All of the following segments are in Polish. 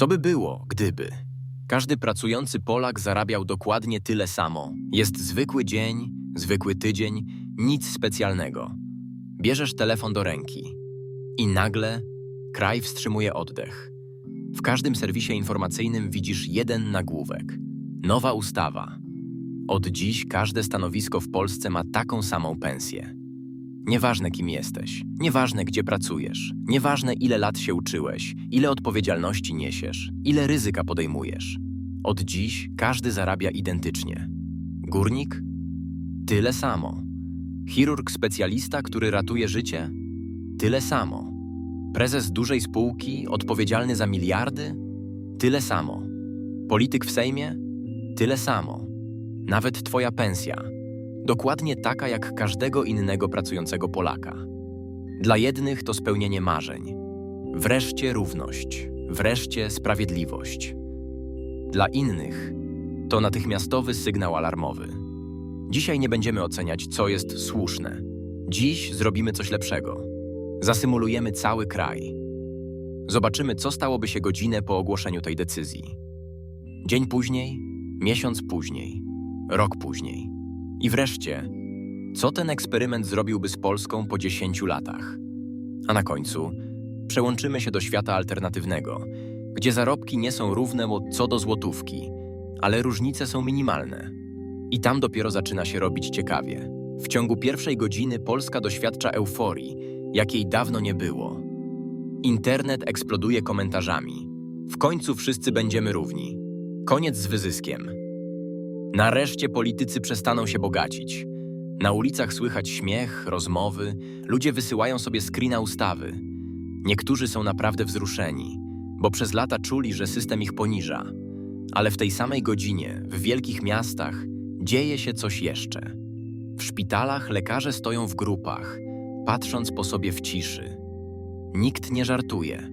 Co by było, gdyby? Każdy pracujący Polak zarabiał dokładnie tyle samo. Jest zwykły dzień, zwykły tydzień, nic specjalnego. Bierzesz telefon do ręki i nagle kraj wstrzymuje oddech. W każdym serwisie informacyjnym widzisz jeden nagłówek. Nowa ustawa. Od dziś każde stanowisko w Polsce ma taką samą pensję. Nieważne kim jesteś, nieważne gdzie pracujesz, nieważne ile lat się uczyłeś, ile odpowiedzialności niesiesz, ile ryzyka podejmujesz. Od dziś każdy zarabia identycznie. Górnik? Tyle samo. Chirurg specjalista, który ratuje życie? Tyle samo. Prezes dużej spółki, odpowiedzialny za miliardy? Tyle samo. Polityk w Sejmie? Tyle samo. Nawet twoja pensja. Dokładnie taka jak każdego innego pracującego Polaka. Dla jednych to spełnienie marzeń. Wreszcie równość. Wreszcie sprawiedliwość. Dla innych to natychmiastowy sygnał alarmowy. Dzisiaj nie będziemy oceniać, co jest słuszne. Dziś zrobimy coś lepszego. Zasymulujemy cały kraj. Zobaczymy, co stałoby się godzinę po ogłoszeniu tej decyzji. Dzień później, miesiąc później, rok później. I wreszcie, co ten eksperyment zrobiłby z Polską po 10 latach? A na końcu przełączymy się do świata alternatywnego, gdzie zarobki nie są równe co do złotówki, ale różnice są minimalne. I tam dopiero zaczyna się robić ciekawie. W ciągu pierwszej godziny Polska doświadcza euforii, jakiej dawno nie było. Internet eksploduje komentarzami. W końcu wszyscy będziemy równi. Koniec z wyzyskiem. Nareszcie politycy przestaną się bogacić. Na ulicach słychać śmiech, rozmowy, ludzie wysyłają sobie screena ustawy. Niektórzy są naprawdę wzruszeni, bo przez lata czuli, że system ich poniża. Ale w tej samej godzinie, w wielkich miastach, dzieje się coś jeszcze. W szpitalach lekarze stoją w grupach, patrząc po sobie w ciszy. Nikt nie żartuje.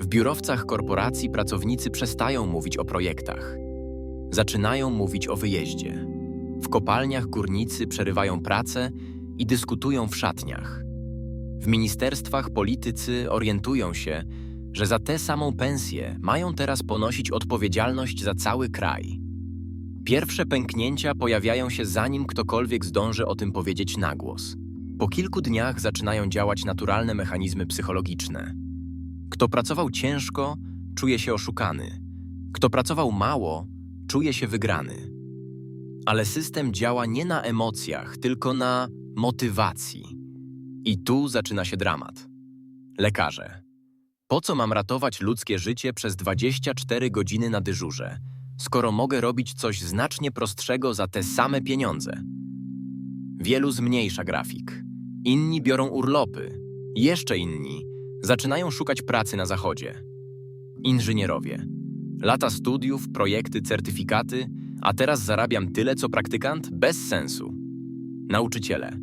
W biurowcach korporacji pracownicy przestają mówić o projektach. Zaczynają mówić o wyjeździe. W kopalniach górnicy przerywają pracę i dyskutują w szatniach. W ministerstwach politycy orientują się, że za tę samą pensję mają teraz ponosić odpowiedzialność za cały kraj. Pierwsze pęknięcia pojawiają się zanim ktokolwiek zdąży o tym powiedzieć na głos. Po kilku dniach zaczynają działać naturalne mechanizmy psychologiczne. Kto pracował ciężko, czuje się oszukany. Kto pracował mało, czuje się wygrany. Ale system działa nie na emocjach, tylko na motywacji. I tu zaczyna się dramat. Lekarze. Po co mam ratować ludzkie życie przez 24 godziny na dyżurze, skoro mogę robić coś znacznie prostszego za te same pieniądze? Wielu zmniejsza grafik. Inni biorą urlopy. Jeszcze inni zaczynają szukać pracy na zachodzie. Inżynierowie. Lata studiów, projekty, certyfikaty, a teraz zarabiam tyle co praktykant? Bez sensu. Nauczyciele.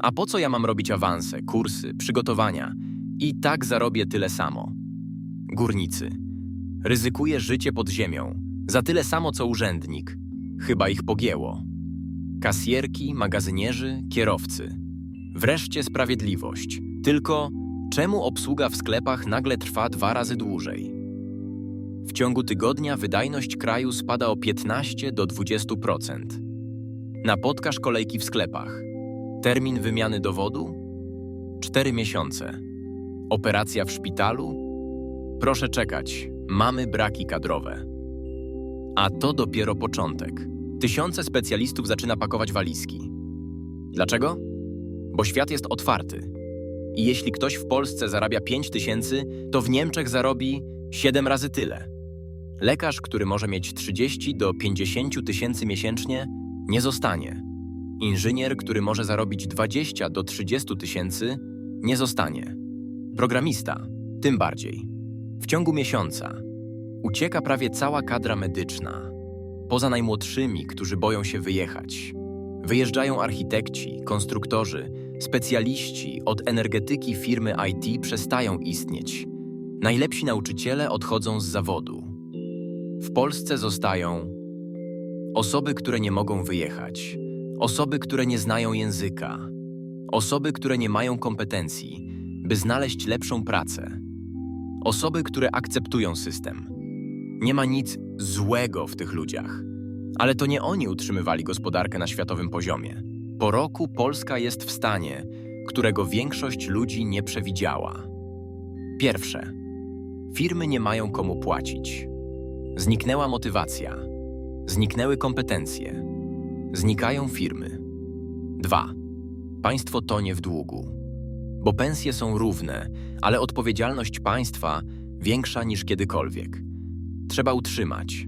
A po co ja mam robić awanse, kursy, przygotowania? I tak zarobię tyle samo. Górnicy. Ryzykuję życie pod ziemią. Za tyle samo co urzędnik. Chyba ich pogięło. Kasjerki, magazynierzy, kierowcy. Wreszcie sprawiedliwość. Tylko czemu obsługa w sklepach nagle trwa dwa razy dłużej? W ciągu tygodnia wydajność kraju spada o 15 do 20%. Napotkasz kolejki w sklepach. Termin wymiany dowodu? 4 miesiące. Operacja w szpitalu? Proszę czekać, mamy braki kadrowe. A to dopiero początek. Tysiące specjalistów zaczyna pakować walizki. Dlaczego? Bo świat jest otwarty. I jeśli ktoś w Polsce zarabia 5 tysięcy, to w Niemczech zarobi 7 razy tyle. Lekarz, który może mieć 30 do 50 tysięcy miesięcznie, nie zostanie. Inżynier, który może zarobić 20 do 30 tysięcy, nie zostanie. Programista, tym bardziej. W ciągu miesiąca ucieka prawie cała kadra medyczna. Poza najmłodszymi, którzy boją się wyjechać. Wyjeżdżają architekci, konstruktorzy, specjaliści od energetyki firmy IT przestają istnieć. Najlepsi nauczyciele odchodzą z zawodu. W Polsce zostają osoby, które nie mogą wyjechać, osoby, które nie znają języka, osoby, które nie mają kompetencji, by znaleźć lepszą pracę, osoby, które akceptują system, Nie ma nic złego w tych ludziach. Ale to nie oni utrzymywali gospodarkę na światowym poziomie. Po roku Polska jest w stanie, którego większość ludzi nie przewidziała. Pierwsze. Firmy nie mają komu płacić. Zniknęła motywacja. Zniknęły kompetencje. Znikają firmy. 2. Państwo tonie w długu. Bo pensje są równe, ale odpowiedzialność państwa większa niż kiedykolwiek. Trzeba utrzymać.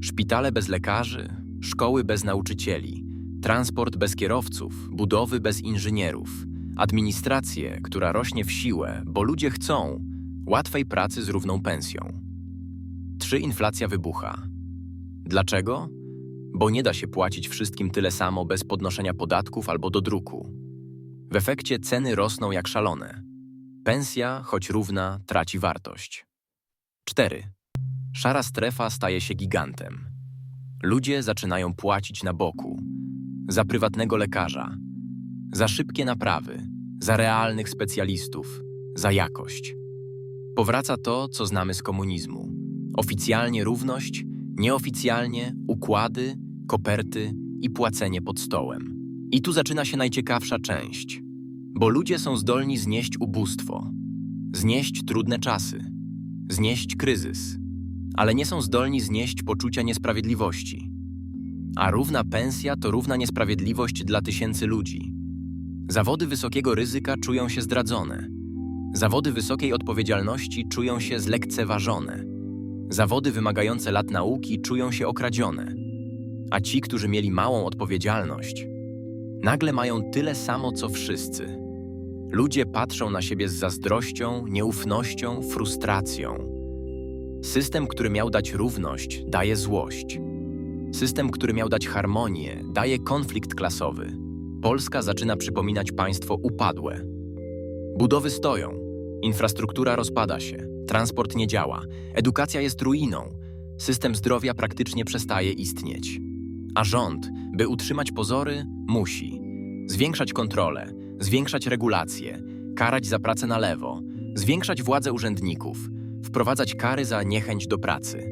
Szpitale bez lekarzy, szkoły bez nauczycieli, transport bez kierowców, budowy bez inżynierów, administrację, która rośnie w siłę, bo ludzie chcą łatwej pracy z równą pensją. 3. Inflacja wybucha. Dlaczego? Bo nie da się płacić wszystkim tyle samo bez podnoszenia podatków albo do druku. W efekcie ceny rosną jak szalone. Pensja, choć równa, traci wartość. 4. Szara strefa staje się gigantem. Ludzie zaczynają płacić na boku. Za prywatnego lekarza, za szybkie naprawy, za realnych specjalistów, za jakość. Powraca to, co znamy z komunizmu. Oficjalnie równość, nieoficjalnie układy, koperty i płacenie pod stołem. I tu zaczyna się najciekawsza część, bo ludzie są zdolni znieść ubóstwo, znieść trudne czasy, znieść kryzys, ale nie są zdolni znieść poczucia niesprawiedliwości. A równa pensja to równa niesprawiedliwość dla tysięcy ludzi. Zawody wysokiego ryzyka czują się zdradzone. Zawody wysokiej odpowiedzialności czują się zlekceważone. Zawody wymagające lat nauki czują się okradzione. A ci, którzy mieli małą odpowiedzialność, nagle mają tyle samo co wszyscy. Ludzie patrzą na siebie z zazdrością, nieufnością, frustracją. System, który miał dać równość, daje złość. System, który miał dać harmonię, daje konflikt klasowy. Polska zaczyna przypominać państwo upadłe. Budowy stoją, infrastruktura rozpada się, transport nie działa, edukacja jest ruiną, system zdrowia praktycznie przestaje istnieć. A rząd, by utrzymać pozory, musi zwiększać kontrolę, zwiększać regulacje, karać za pracę na lewo, zwiększać władzę urzędników, wprowadzać kary za niechęć do pracy.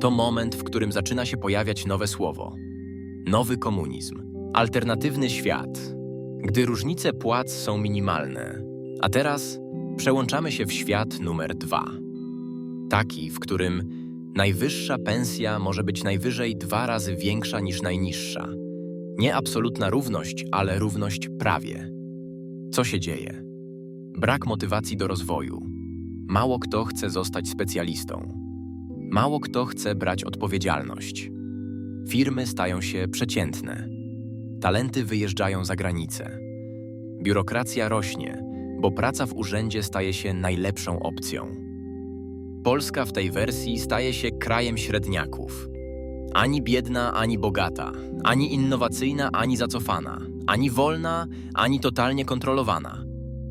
To moment, w którym zaczyna się pojawiać nowe słowo nowy komunizm, alternatywny świat, gdy różnice płac są minimalne. A teraz przełączamy się w świat numer dwa. Taki, w którym najwyższa pensja może być najwyżej dwa razy większa niż najniższa. Nie absolutna równość, ale równość prawie. Co się dzieje? Brak motywacji do rozwoju. Mało kto chce zostać specjalistą. Mało kto chce brać odpowiedzialność. Firmy stają się przeciętne. Talenty wyjeżdżają za granicę. Biurokracja rośnie, bo praca w urzędzie staje się najlepszą opcją. Polska w tej wersji staje się krajem średniaków. Ani biedna, ani bogata, ani innowacyjna, ani zacofana, ani wolna, ani totalnie kontrolowana.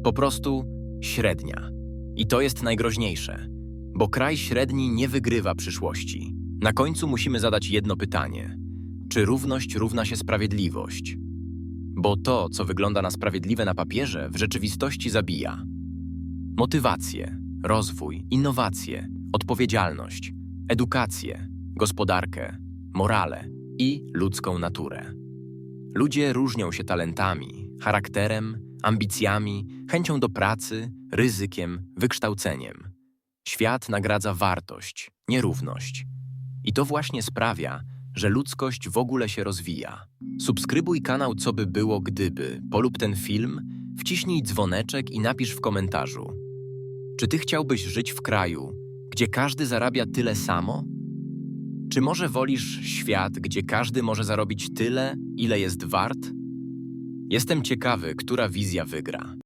Po prostu średnia. I to jest najgroźniejsze, bo kraj średni nie wygrywa przyszłości. Na końcu musimy zadać jedno pytanie: czy równość równa się sprawiedliwość? Bo to, co wygląda na sprawiedliwe na papierze, w rzeczywistości zabija. Motywację, rozwój, innowacje, odpowiedzialność, edukację, gospodarkę, morale i ludzką naturę. Ludzie różnią się talentami, charakterem, ambicjami, chęcią do pracy, ryzykiem, wykształceniem. Świat nagradza wartość, nierówność. I to właśnie sprawia, że ludzkość w ogóle się rozwija. Subskrybuj kanał Co by było gdyby, polub ten film, wciśnij dzwoneczek i napisz w komentarzu. Czy ty chciałbyś żyć w kraju, gdzie każdy zarabia tyle samo? Czy może wolisz świat, gdzie każdy może zarobić tyle, ile jest wart? Jestem ciekawy, która wizja wygra.